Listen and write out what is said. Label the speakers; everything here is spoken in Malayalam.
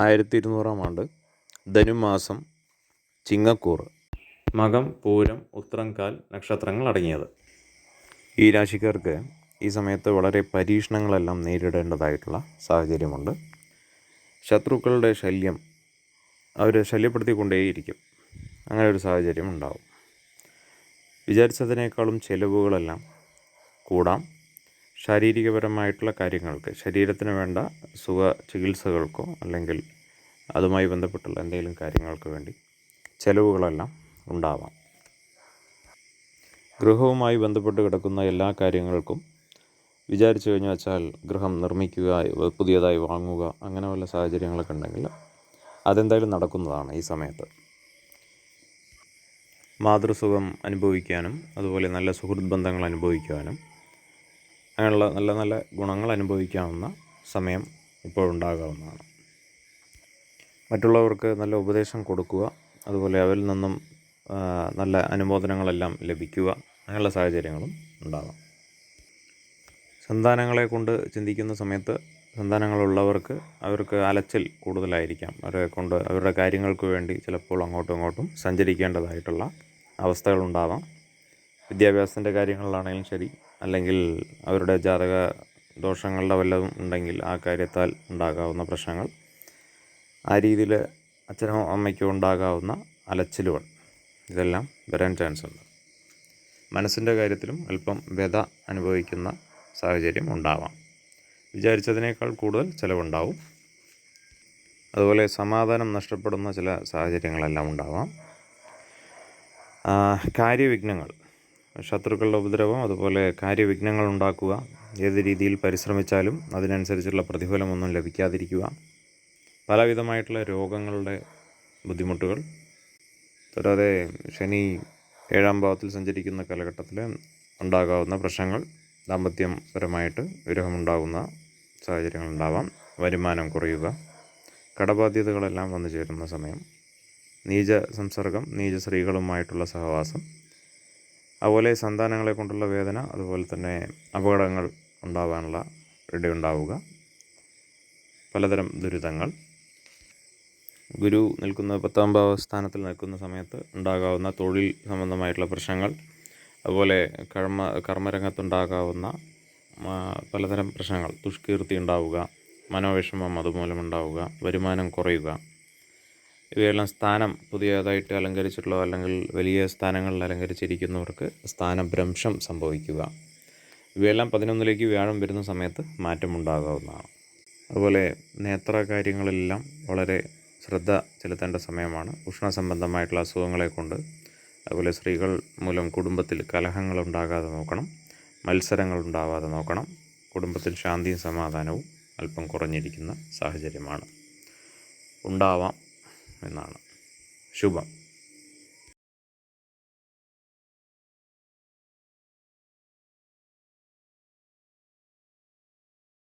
Speaker 1: ആയിരത്തി ഇരുന്നൂറാം ആണ്ട് ധനുമാസം ചിങ്ങക്കൂറ്. മകം പൂരം ഉത്രംകാൽ നക്ഷത്രങ്ങൾ അടങ്ങിയത്. ഈ രാശിക്കാർക്ക് ഈ സമയത്ത് വളരെ പരീക്ഷണങ്ങളെല്ലാം നേരിടേണ്ടതായിട്ടുള്ള സാഹചര്യമുണ്ട്. ശത്രുക്കളുടെ ശല്യം അവർ ശല്യപ്പെടുത്തിക്കൊണ്ടേയിരിക്കും. അങ്ങനെ ഒരു സാഹചര്യം ഉണ്ടാവും. വിചാരിച്ചതിനേക്കാളും ചെലവുകളെല്ലാം കൂടാം. ശാരീരികപരമായിട്ടുള്ള കാര്യങ്ങൾക്ക് ശരീരത്തിന് വേണ്ട സുഖ ചികിത്സകൾക്കോ അല്ലെങ്കിൽ അതുമായി ബന്ധപ്പെട്ടുള്ള എന്തെങ്കിലും കാര്യങ്ങൾക്ക് വേണ്ടി ചിലവുകളെല്ലാം ഉണ്ടാവാം. ഗൃഹവുമായി ബന്ധപ്പെട്ട് കിടക്കുന്ന എല്ലാ കാര്യങ്ങൾക്കും വിചാരിച്ചു കഴിഞ്ഞു വെച്ചാൽ ഗൃഹം നിർമ്മിക്കുക പുതിയതായി വാങ്ങുക അങ്ങനെ വല്ല സാഹചര്യങ്ങളൊക്കെ ഉണ്ടെങ്കിൽ അതെന്തായാലും നടക്കുന്നതാണ് ഈ സമയത്ത്. മാതൃസുഖം അനുഭവിക്കാനും അതുപോലെ നല്ല സുഹൃത്ത് ബന്ധങ്ങൾ അനുഭവിക്കുവാനും അങ്ങനെയുള്ള നല്ല നല്ല ഗുണങ്ങൾ അനുഭവിക്കാവുന്ന സമയം ഇപ്പോഴുണ്ടാകാവുന്നതാണ്. മറ്റുള്ളവർക്ക് നല്ല ഉപദേശം കൊടുക്കുക അതുപോലെ അവരിൽ നിന്നും നല്ല അനുമോദനങ്ങളെല്ലാം ലഭിക്കുക അങ്ങനെയുള്ള സാഹചര്യങ്ങളും ഉണ്ടാകാം സന്താനങ്ങളെ കൊണ്ട് ചിന്തിക്കുന്ന സമയത്ത് സന്താനങ്ങളുള്ളവർക്ക് അവർക്ക് അലച്ചിൽ കൂടുതലായിരിക്കാം. അവരെ കൊണ്ട് അവരുടെ കാര്യങ്ങൾക്ക് വേണ്ടി ചിലപ്പോൾ അങ്ങോട്ടും ഇങ്ങോട്ടും സഞ്ചരിക്കേണ്ടതായിട്ടുള്ള അവസ്ഥകളുണ്ടാവാം. വിദ്യാഭ്യാസത്തിന്റെ കാര്യങ്ങളിലാണെങ്കിലും ശരി അല്ലെങ്കിൽ അവരുടെ ജാതക ദോഷങ്ങളുടെ വല്ലതും ഉണ്ടെങ്കിൽ ആ കാര്യത്താൽ ഉണ്ടാകാവുന്ന പ്രശ്നങ്ങൾ. ആ രീതിയിൽ അച്ഛനോ അമ്മയ്ക്കോ ഉണ്ടാകാവുന്ന അലച്ചിലുകൾ. ഇതെല്ലാം വരാൻ ചാൻസ് ഉണ്ട്. മനസ്സിന്റെ കാര്യത്തിലും അല്പം വ്യത അനുഭവിക്കുന്ന സാഹചര്യം ഉണ്ടാവാം. വിചാരിച്ചതിനേക്കാൾ കൂടുതൽ ചിലവുണ്ടാവും. അതുപോലെ സമാധാനം നഷ്ടപ്പെടുന്ന ചില സാഹചര്യങ്ങളെല്ലാം ഉണ്ടാവാം. കാര്യവിഘ്നങ്ങൾ. ശത്രുക്കളുടെ ഉപദ്രവം അതുപോലെ കാര്യവിഘ്നങ്ങൾ ഉണ്ടാക്കുക ഏത് രീതിയിൽ പരിശ്രമിച്ചാലും അതിനനുസരിച്ചുള്ള പ്രതിഫലമൊന്നും ലഭിക്കാതിരിക്കുക. പലവിധമായിട്ടുള്ള രോഗങ്ങളുടെ ബുദ്ധിമുട്ടുകൾ. കൂടാതെ ശനി ഏഴാം ഭാവത്തിൽ സഞ്ചരിക്കുന്ന കാലഘട്ടത്തിൽ ഉണ്ടാകാവുന്ന പ്രശ്നങ്ങൾ ദാമ്പത്യപരമായിട്ട് വിരഹമുണ്ടാകുന്ന സാഹചര്യങ്ങൾ ഉണ്ടാവാം. വരുമാനം കുറയുക. കടബാധ്യതകളെല്ലാം വന്നു ചേരുന്ന സമയം. നീച സംസർഗം നീച സ്ത്രീകളുമായിട്ടുള്ള സഹവാസം അതുപോലെ സന്താനങ്ങളെ കൊണ്ടുള്ള വേദന അതുപോലെ തന്നെ അപകടങ്ങൾ ഉണ്ടാവാനുള്ള ഇടയുണ്ടാവുക പലതരം ദുരിതങ്ങൾ. ഗുരു നിൽക്കുന്ന പത്താം ഭാവ സ്ഥാനത്തിൽ നിൽക്കുന്ന സമയത്ത് ഉണ്ടാകാവുന്ന തൊഴിൽ സംബന്ധമായിട്ടുള്ള പ്രശ്നങ്ങൾ അതുപോലെ കർമ്മ കർമ്മരംഗത്തുണ്ടാകാവുന്ന പലതരം പ്രശ്നങ്ങൾ. ദുഷ്കീർത്തി ഉണ്ടാവുക മനോവിഷമം അതുമൂലം ഉണ്ടാവുക വരുമാനം കുറയുക. ഇവയെല്ലാം സ്ഥാനം പുതിയതായിട്ട് അലങ്കരിച്ചിട്ടുള്ള അല്ലെങ്കിൽ വലിയ സ്ഥാനങ്ങളിൽ അലങ്കരിച്ചിരിക്കുന്നവർക്ക് സ്ഥാനഭ്രംശം സംഭവിക്കുക. ഇവയെല്ലാം പതിനൊന്നിലേക്ക് വ്യാഴം വരുന്ന സമയത്ത് മാറ്റമുണ്ടാകാവുന്നതാണ്. അതുപോലെ നേത്ര കാര്യങ്ങളിലെല്ലാം വളരെ ശ്രദ്ധ ചെലുത്തേണ്ട സമയമാണ്. ഉഷ്ണ സംബന്ധമായിട്ടുള്ള അസുഖങ്ങളെ കൊണ്ട് അതുപോലെ സ്ത്രീകൾ മൂലം കുടുംബത്തിൽ കലഹങ്ങൾ ഉണ്ടാകാതെ നോക്കണം. മത്സരങ്ങൾ ഉണ്ടാവാതെ നോക്കണം. കുടുംബത്തിൽ ശാന്തിയും സമാധാനവും അല്പം കുറഞ്ഞിരിക്കുന്ന സാഹചര്യമാണ്. ഉണ്ടാവാം. എന്നാണ്. ശുഭം.